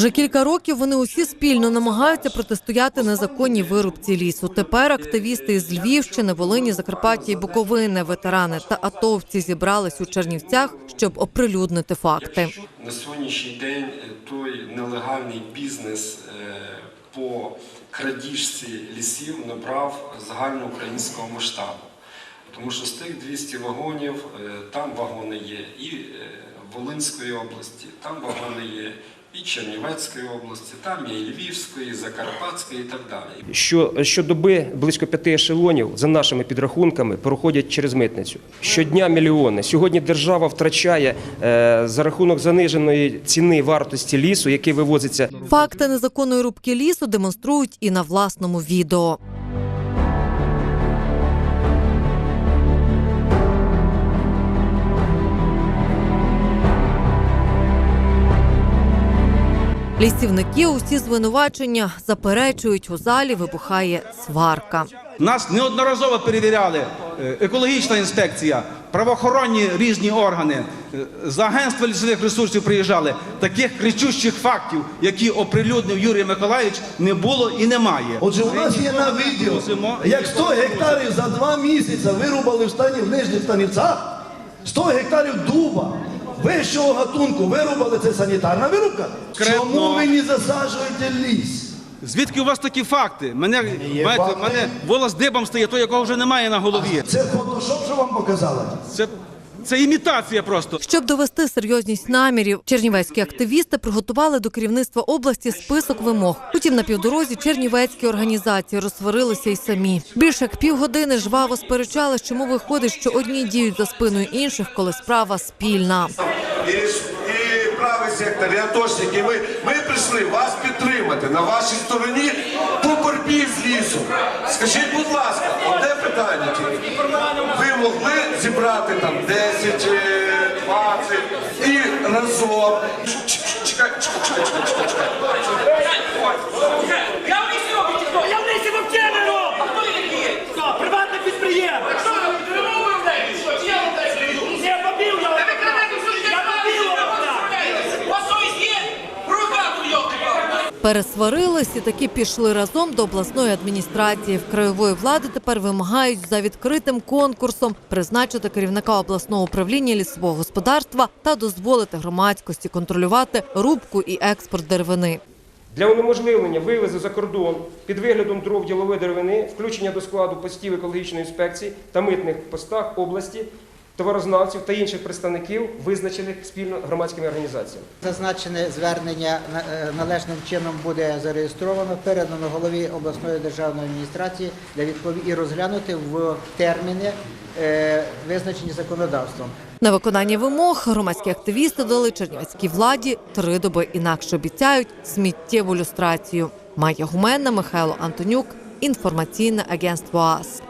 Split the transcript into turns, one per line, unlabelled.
Вже кілька років вони усі спільно намагаються протистояти незаконній вирубці лісу. Тепер активісти із Львівщини, Волині, Закарпаття і Буковини, ветерани та атовці зібрались у Чернівцях, щоб оприлюднити факти.
На сьогоднішній день е, той нелегальний бізнес е, по крадіжці лісів набрав загальноукраїнського масштабу. Тому що з тих 200 вагонів е, там вагони є і Волинської області, там вагони є і Чернівецької області, там і Львівської, і Закарпатської і так далі.
Що щодоби близько п'яти ешелонів за нашими підрахунками проходять через митницю. Щодня мільйони. Сьогодні держава втрачає е, за рахунок заниженої ціни вартості лісу, який вивозиться
Факти незаконної рубки лісу демонструють і на власному відео. Лісівники усі звинувачення заперечують. У залі вибухає сварка.
Нас неодноразово перевіряли е, екологічна інспекція, правоохоронні різні органи, е, з агентства лісових ресурсів приїжджали. Таких кричущих фактів, які оприлюднив Юрій Миколаївич, не було і немає.
Отже, у нас є на відео, як 100 гектарів за два місяці вирубали в стані в нижніх станівцях, 100 гектарів дуба вищого гатунку вирубали це санітарна вирубка. Чому ви не засаджуєте ліс?
Звідки у вас такі факти? Мене,
Є
бачите,
факти.
мене волос дибом стає, той, якого вже немає на голові.
Це фотошоп, що вам показали?
Це, це імітація просто.
Щоб довести серйозність намірів, чернівецькі активісти приготували до керівництва області список вимог. Потім на півдорозі чернівецькі організації розсварилися й самі. Більше як півгодини жваво сперечали, чому виходить, що одні діють за спиною інших, коли справа спільна.
і, і правий сектор, і атошники. Ми, ми прийшли вас підтримати на вашій стороні по боротьбі з лісом. Скажіть, будь ласка, одне зібрати там 10, е, 20 і разом. Чекай, чекай, чекай, чекай, чекай, чекай.
Я в лісі робить? Я в лісі в не роблю! А хто він такі? Приватний Приватне підприємство! Що ви робите? Ви мовою вдаєте? Що? Чи я вам даю? Я побів я! Та ви крадете всю життя! Я побів я! У вас совість є? Провокатор, йолки
Пересварились і таки пішли разом до обласної адміністрації. В краєвої влади тепер вимагають за відкритим конкурсом призначити керівника обласного управління лісового господарства та дозволити громадськості контролювати рубку і експорт деревини.
Для унеможливлення вивезу за кордон під виглядом дров ділової деревини, включення до складу постів екологічної інспекції та митних постах області, товарознавців та інших представників, визначених спільно громадськими організаціями.
Зазначене звернення на- е, належним чином буде зареєстровано, передано голові обласної державної адміністрації для відпові- і розглянути в терміни, е, визначені законодавством.
На виконання вимог громадські активісти дали чернівецькій владі три доби. Інакше обіцяють сміттєву люстрацію. Майя Гуменна, Михайло Антонюк. Інформаційне агентство АС.